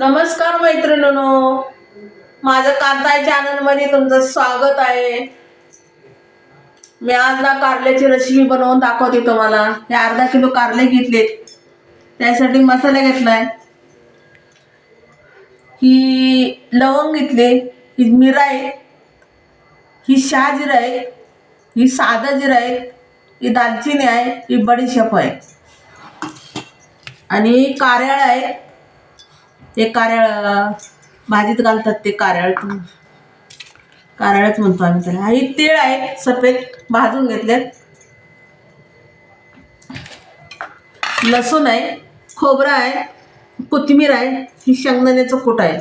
नमस्कार मैत्रिणीनो. माझं कांताय चॅनलमध्ये तुमचं स्वागत आहे. मी आज ना कारल्याची रेसिपी बनवून दाखवते तुम्हाला. हे अर्धा किलो कारले घेतलेत. त्यासाठी मसाला घेतलाय. ही लवंग घेतली ही मिरा आहे ही शहाजिरा आहे ही साधं जिरा आहे ही दालचिनी आहे ही बडीशेप आहे. आणि कार्याळ आहे ते कार्याळ भाजीत घालतात ते कार्याळ कार्याळच म्हणतो आम्ही त्याला. आणि तीळ आहे सफेद भाजून घेतल्यात लसूण आहे खोबरं आहे कोथिंबीर आहे ही शेंगदाण्याचं कूट आहे.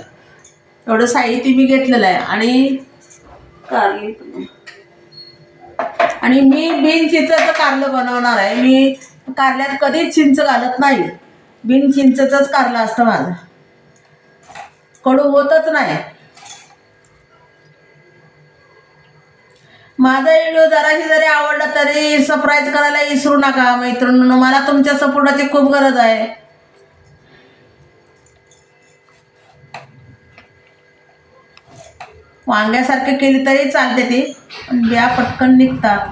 एवढं साहित्य मी घेतलेलं आहे. आणि कारली आणि मी बिन चिंचाचं कारलं बनवणार आहे. मी कारल्यात कधीच चिंच घालत नाही. बिन चिंचचंच कारलं असतं माझं. कडू होतच नाही. माझा व्हिडिओ जराशी जरी आवडला तरी सरप्राईज करायला विसरू नका मैत्रिणींनो. मला तुमच्या सपोर्टाची खूप गरज आहे. वांग्यासारखे केली तरी चालते ती. पण बिया पटकन निघतात.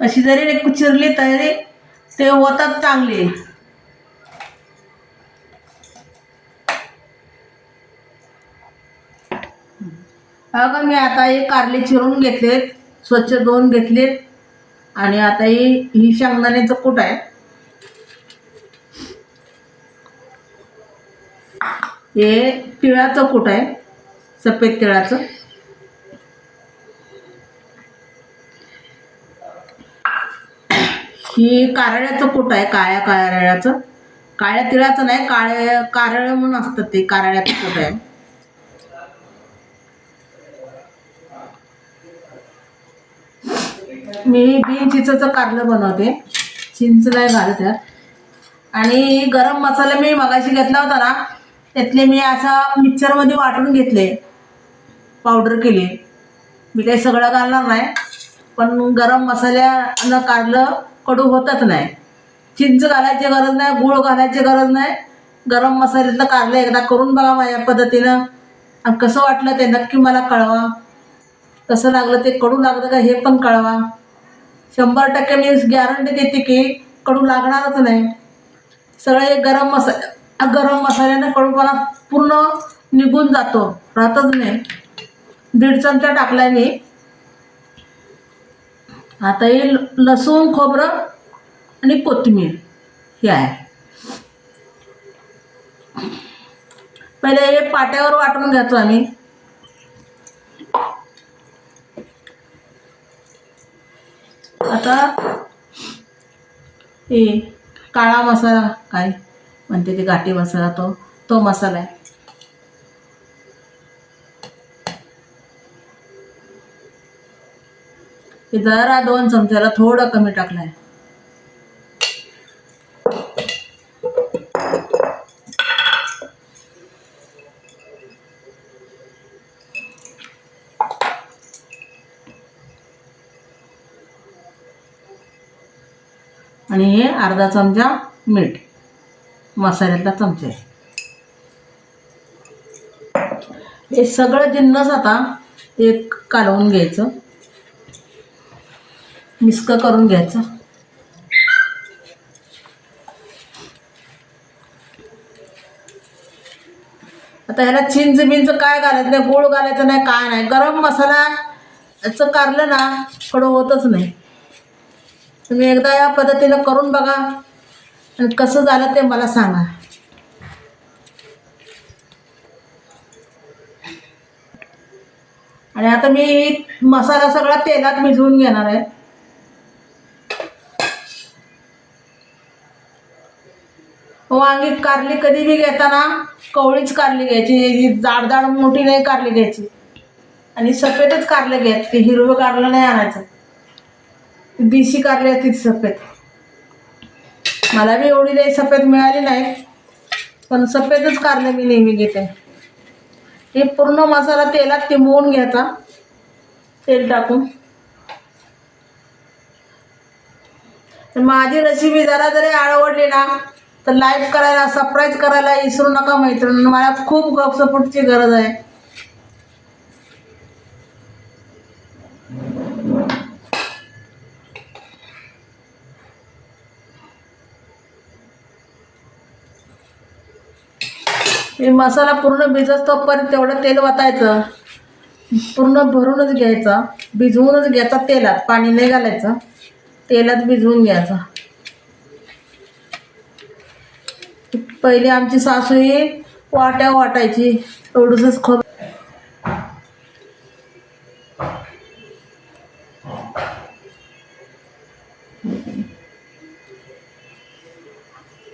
कशी जरी चिरली तरी ते होतात चांगले. अगं मी आता हे कारले चिरून घेतलेत स्वच्छ धुवून घेतलेत आणि आता ही ही शेंगदाण्याचं कूट आहे. हे तिळाचं कूट आहे सफेद तिळाचं. ही कारळ्याचं पोट आहे काळ्या कारळ्याचं. काळ्या तिळाचं नाही काळ्या कारळ म्हणून असतं ते कारळ्याचं पोट आहे. मी बिन चिंचचं कारलं बनवते. चिंच नाही घालत आणि गरम मसाला मी मगाशी घेतला होता ना त्यातले मी असा मिक्सरमध्ये वाटून घेतले पावडर केली. मी काही सगळं घालणार नाही पण गरम मसाल्यानं कारलं कडू होतच नाही. चिंच घालायची गरज नाही गूळ घालायची गरज नाही. गरम मसाल्यातलं कारलं एकदा करून बघा माझ्या पद्धतीनं. आणि कसं वाटलं ते नक्की मला कळवा. कसं लागलं ते कडू लागलं का हे पण कळवा. शंभर टक्के मी गॅरंटी देते की कडू लागणारच नाही. सगळे गरम मसा गरम मसाल्यानं कडूपणा पूर्ण निघून जातो. राहतच नाही. दीड चमचा टाकला मी. आता हे लसूण खोबरं आणि कोथिंबीर हे आहे. पहिले हे पाट्यावर वाटून घ्यायचो आम्ही. आता हे काळा मसाला काय म्हणते ते घाटी मसाला तो तो मसाला आहे. की जरा दोन चमच्याला थोडं कमी टाकलं आहे आणि हे अर्धा चमचा मीठ मसाल्यातला चमचा आहे. हे सगळं जिन्नस आता एक कालवून घ्यायचं. मिस्क करून घ्यायचं. आता ह्याला चिंच बिंच काय घालायचं नाही गोळ घालायचं नाही काय नाही. गरम मसाला याचं कारलं ना कडं होतच नाही. तुम्ही एकदा या पद्धतीनं करून बघा. आणि कसं झालं ते मला सांगा. आणि आता मी मसाला सगळा तेलात भिजवून घेणार आहे. वांगी कारली कधी बी घेताना कवळीच कारली घ्यायची ही जाड जाड मोठी नाही कारली घ्यायची. आणि सफेदच कारलं घ्यायचं ते हिरवं कारलं नाही आणायचं. देशी कारली असते ती सफेद. मला बी एवढी नाही सफेद मिळाली नाही पण सफेदच कारले मी नेहमी घेते. हे पूर्ण मसाला तेलात तिंबवून घ्यायचा तेल टाकून. माझी रेसिपी जरा जरी आवडली ना तर लाईक करायला सरप्राईज करायला विसरू नका मैत्रिणी. मला खूप सपोर्टची गरज आहे. मी मसाला पूर्ण भिजत तोपर्यंत तेवढं तेल वतायचं. पूर्ण भरूनच घ्यायचा. भिजवूनच घ्यायचा तेलात. पाणी नाही घालायचं. तेलात भिजवून घ्यायचं. पहिले आमची सासू ही वाट्या वाटायची. एवढंच खोब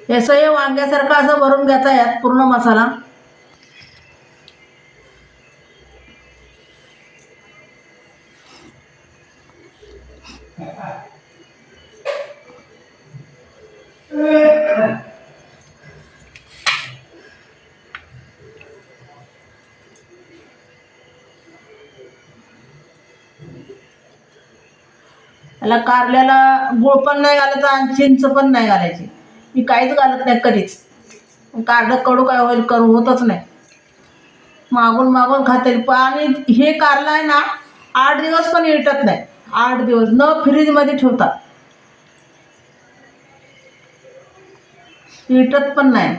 याचं हे वांग्यासारखं असं भरून घ्यायचा यात पूर्ण मसाला. याला कारल्याला गुळ पण नाही घालायचं आणि चिंच पण नाही घालायची. मी काहीच घालत नाही कधीच. कारलं कडू काय होईल करू होतच नाही. मागून मागून खाते. पण आणि हे कारलं आहे ना आठ दिवस पण इटत नाही. आठ दिवस. न फ्रीजमध्ये ठेवतात. इटत पण नाही.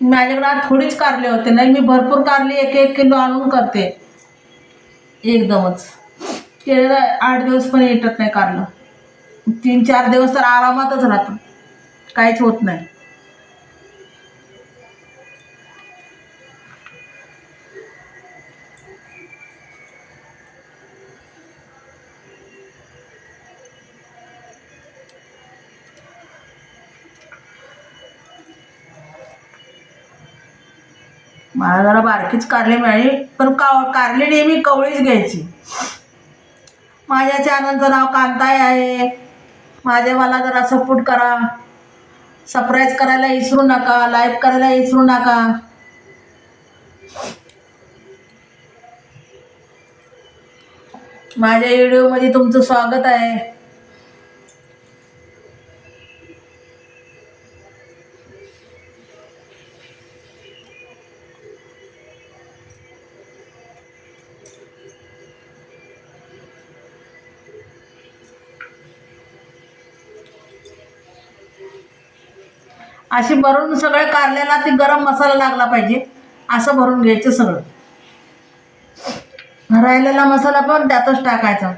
माझ्याकडे आज थोडीच कारले होते. नाही मी भरपूर कारले एक एक किलो आणून करते. एकदमच. केलेलं आठ दिवस पण येतच नाही कारलं तीन चार दिवस तर आरामातच राहतं. काहीच होत नाही. मला जरा बारकीच कारले मिळाली पण का कारले नेहमी कवळीच घ्यायची. माझ्या चॅनलचं नाव कांताय आहे. माझ्या मला जरा सपोर्ट करा. सरप्राईज करायला विसरू नका. लाईक करायला विसरू नका. माझ्या व्हिडिओमध्ये तुमचं स्वागत आहे. अशी भरून सगळे कारल्याला ती गरम मसाला लागला पाहिजे. असं भरून घ्यायचं सगळं. राहिलेला मसाला पण त्यातच टाकायचा.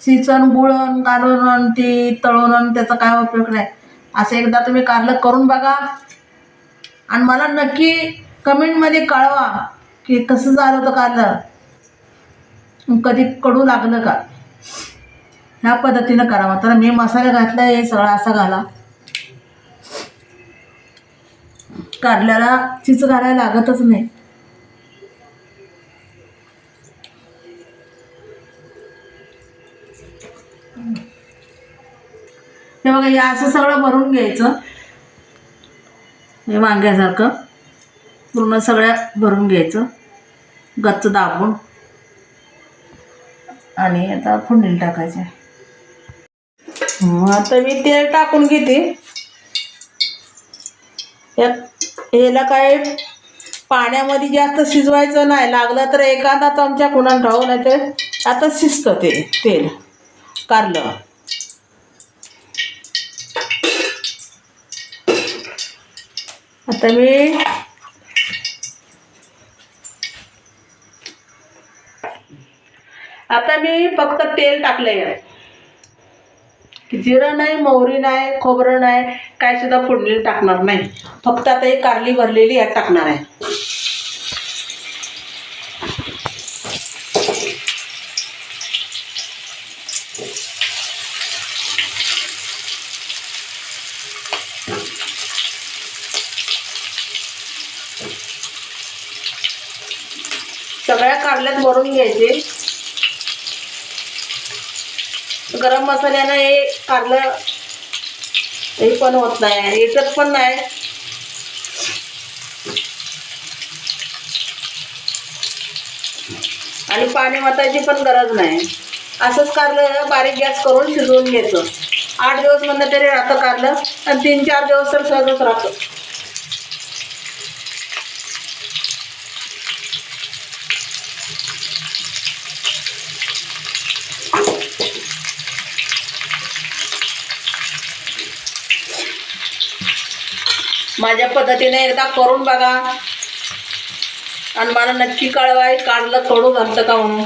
चिचण गुळण घालून ती तळून त्याचा काय उपयोग नाही. असं एकदा तुम्ही कारलं करून बघा. आणि मला नक्की कमेंटमध्ये कळवा की कसं झालं होतं कारलं. कधी कडू लागलं का? ह्या पद्धतीनं करावा. तर मी मसाला घातला हे सगळं असा घाला. कारल्याला चिच घालायला लागतच नाही. हे बघा हे असं सगळं भरून घ्यायचं. हे वांग्यासारखं. पूर्ण सगळ्या भरून घ्यायचं. गच्च दाबून. आणि आता फुंडील टाकायचं आता मी तेल टाकून घेते. यात याला काय पाण्यामध्ये जास्त शिजवायचं नाही. लागलं तर एखादा चमचा कुणाला ठाऊ नाही तर आता शिजतं ते तेल. कारलं. आता मी आता मी फक्त तेल टाकलं आहे जिरं नाही मोहरी नाही खोबरं नाही काय सुद्धा फोडणी टाकणार नाही. फक्त आता ही कारली भरलेली यात टाकणार आहे. सगळ्या कारल्यात भरून घ्यायचे. गरम मसाल्यानं हे कारलं हे पण होत नाही येतच पण नाही. आणि पाणी वाटायची पण गरज नाही. असंच कारलं बारीक गॅस करून शिजवून घ्यायचं. आठ दिवस म्हणलं तरी राहतं कारलं आणि तीन चार दिवस तर सहजच राहतं. माझ्या पद्धतीने एकदा करून बघा. आणि मला नक्की कळवा हे कारलं कडू घालतं का म्हणून.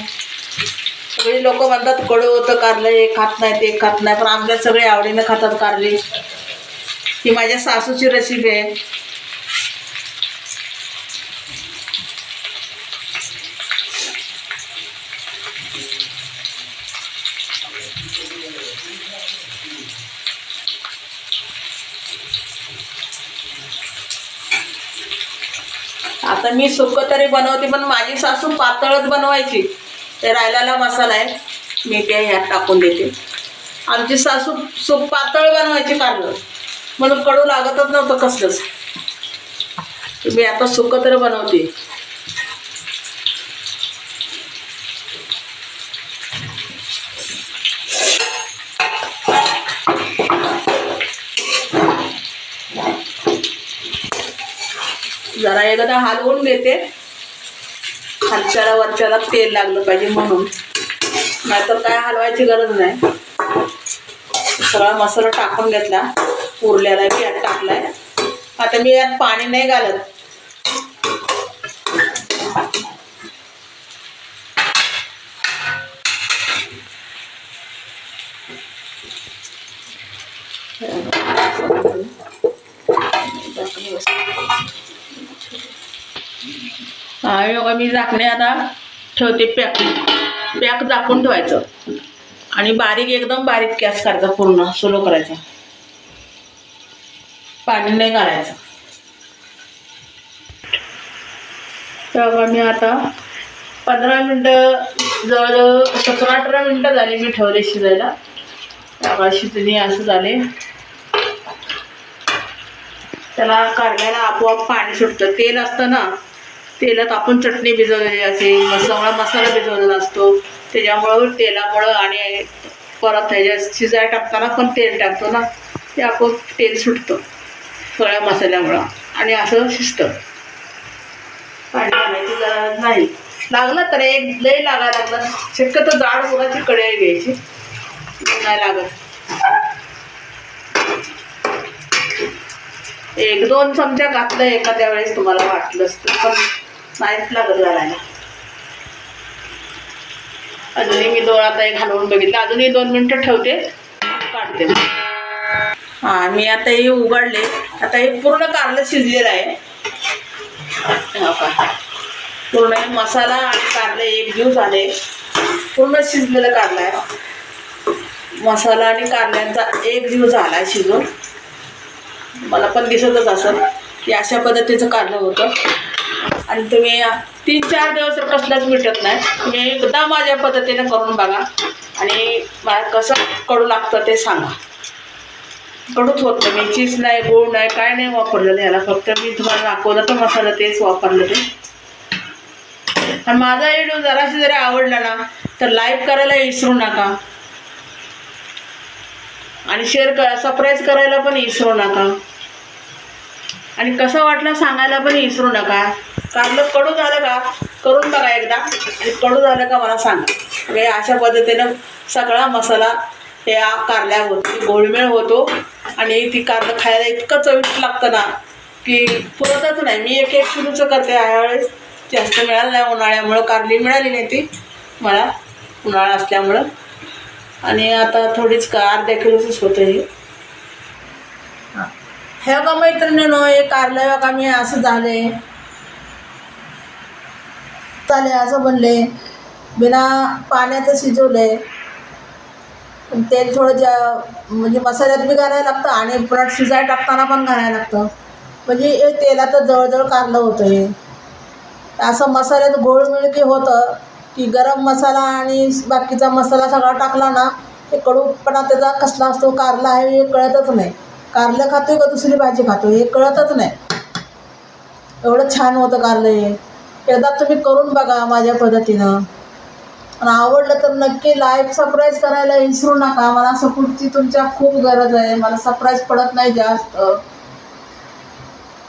सगळी लोक म्हणतात कडू होतं कारलं हे खात नाही ते खात नाही. पण आमच्या सगळे आवडीनं खातात कारली. ही माझ्या सासूची रेसिपी आहे. आता मी सुकं तरी बनवते पण माझी सासू पातळच बनवायची. ते राहिलेला मसाला आहे. मी ते ह्यात टाकून देते. आमची सासू सुक पातळ बनवायची कारण म्हणून कडू लागतच नव्हतं कसलंच. मी आता सुकं तरी बनवते. जरा एकदा हलवून घेते. खालच्याला वरच्याला तेल लागलं पाहिजे म्हणून. नाहीतर काय हलवायची गरज नाही. सगळा मसाला टाकून घेतला. उरल्याला बी यात टाकलाय. आता मी यात पाणी नाही घालत. हा हे बघा मी झाकणे आता ठेवते पॅक. पॅक झाकून ठेवायचं. आणि बारीक एकदम बारीक गॅस करायचा पूर्ण स्लो करायचा. पाणी नाही घालायचं. तर मी आता पंधरा मिनटं जवळजवळ सतरा अठरा मिनटं झाली मी ठेवले शिजायला. त्यामुळे शिजणी असं झाले. त्याला कारल्याला आपोआप पाणी सुटतं. तेल असतं ना तेलात आपण चटणी भिजवलेली असे सगळा मसाला भिजवलेला असतो. त्याच्यामुळं तेलामुळं आणि परत ह्याच्यात शिजाय टाकताना पण तेल टाकतो ना ते आपण तेल सुटतं. सगळ्या मसाल्यामुळं. आणि असं शिजतं. पाणी घालायची गरज नाही. लागलं तर एक लई लागायला लागलं. शक्यतो जाड मुलाची कढई घ्यायची. नाही लागत. एक दोन चमच्या घातलं एखाद्या वेळेस तुम्हाला वाटलं असतं पण नाहीच लागत घालायला अजूनही मी दोन आता घालवून बघितलं. अजूनही दोन मिनटं ठेवते काढते. हां मी आता हे उघडले. आता हे पूर्ण कारलं शिजलेलं आहे. का पूर्ण मसाला आणि कारलं एक जीव झाले. पूर्ण शिजलेलं कारलं आहे. मसाला आणि कारल्यांचा एक जीव झाला आहे शिजून. मला पण दिसतच असं की अशा पद्धतीचं कारलं होतं. आणि तुम्ही तीन चार दिवस तर कसलाच मिटत नाही. तुम्ही एकदा माझ्या पद्धतीनं करून बघा. आणि मला कसं कडू लागतं ते सांगा. कडूच होत नाही. मी चीज नाही गोड नाही काय नाही वापरलेलं ह्याला फक्त मी तुम्हाला दाखवलं तर मसाला तेच वापरलं ते. आणि माझा व्हिडिओ जराशी जरी आवडला ना तर लाईक करायला विसरू नका. आणि शेअर करा सरप्राईज करायला पण विसरू नका. आणि कसं वाटलं सांगायला पण विसरू नका. कारलं कडू झालं का करून बघा एकदा. आणि कडू झालं का मला सांगा. म्हणजे अशा पद्धतीनं सगळा मसाला या कारल्यावरती गोळमेळ होतो. आणि ती कारलं खायला इतकं चविष्ट लागतं ना की पुरतच नाही. मी एक एक किलोचं करते. यावेळेस जास्त मिळालं नाही उन्हाळ्यामुळं. कारली मिळाली नाही ती. मला उन्हाळा असल्यामुळं. आणि आता थोडीच का अर्ध्या किलोचंच होतं हे. हे का मैत्रिणीनो हे कारलं बघा मी असं झाले. चाले असं बनले बिना पाण्याचं शिजवले. तेल थोडं ज्या म्हणजे मसाल्यात बी घालायला लागतं आणि परत शिजाय टाकताना पण घालायला लागतं. म्हणजे हे तेलाचं जवळजवळ कारलं होतं हे. असं मसाल्यात गोळमिळकी होतं की गरम मसाला आणि बाकीचा मसाला सगळा टाकला ना ते कडूपणा त्याचा कसला असतो कारला आहे हे कळतच नाही. कारलं खातो का दुसरी भाजी खातो हे कळतच नाही. एवढं छान होतं कारलं हे. एकदा तुम्ही करून बघा माझ्या पद्धतीनं. आणि आवडलं तर नक्की लाईव्ह सरप्राईज करायला विसरू नका. मला सपोर्टची तुमच्या खूप गरज आहे. मला सरप्राईज पडत नाही जास्त.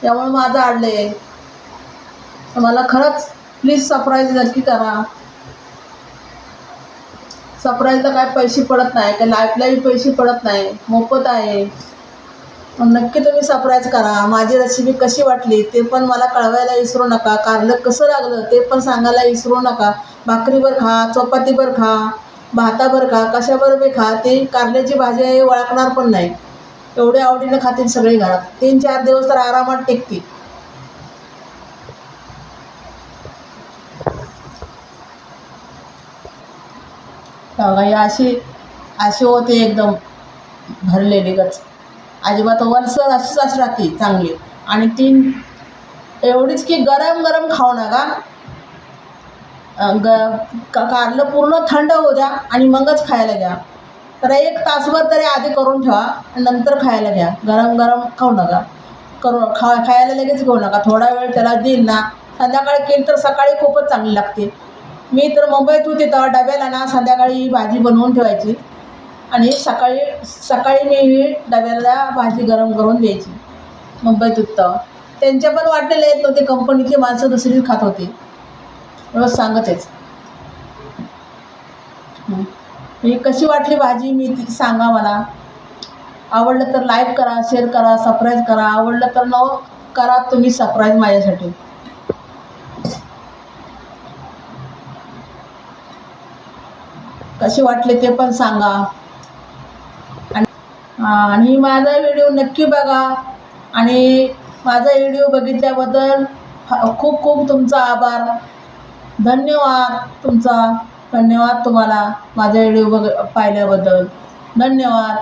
त्यामुळे माझं अडलं आहे मला खरंच प्लीज सरप्राईज नक्की करा. सरप्राईजला काय पैसे पडत नाही. काय लाईफलाही पैसे पडत नाही. मोफत आहे. नक्की तुम्ही सरप्राईज करा. माझी रेसिपी कशी वाटली ते पण मला कळवायला विसरू नका. कारलं कसं लागलं ते पण सांगायला विसरू नका. भाकरीवर खा चपातीवर खा भातावर खा कशावर बी खा ते कारल्याची भाजी आहे ओळखणार पण नाही. एवढ्या आवडीनं खातील सगळे घरात. तीन चार दिवस तर आरामात टेकतील. अशी अशी होते एकदम भरलेली गच. अजिबात वलसर अशीच राहते चांगली. आणि ती एवढीच की गरम गरम खाऊ नका. ग का कारलं पूर्ण थंड होऊ द्या आणि मगच खायला घ्या. तर एक तासभर तरी आधी करून ठेवा आणि नंतर खायला घ्या. गरम गरम खाऊ नका. करू खा खायला लगेच घेऊ नका. थोडा वेळ त्याला देईल ना. संध्याकाळी केली तर सकाळी खूपच चांगली लागते. मी तर मुंबईत होते तेव्हा डब्याला ना संध्याकाळी भाजी बनवून ठेवायची. आणि सकाळी सकाळी मी डब्याला भाजी गरम करून द्यायची मुंबईत उत्तम. त्यांच्या पण वाटलेले येत नव्हते कंपनीची माणसं दुसरीच खात होती. रोज सांगतेच. हं. ही कशी वाटली भाजी मी ती सांगा मला. आवडलं तर लाईक करा शेअर करा सरप्राईज करा. आवडलं तर न करा तुम्ही सरप्राईज माझ्यासाठी. कशी वाटली ते पण सांगा. आणि माझा व्हिडिओ नक्की बघा. आणि माझा व्हिडिओ बघितल्याबद्दल खूप खूप तुमचा आभार. धन्यवाद तुमचा. धन्यवाद तुम्हाला माझा व्हिडिओ बघ पाहिल्याबद्दल. धन्यवाद.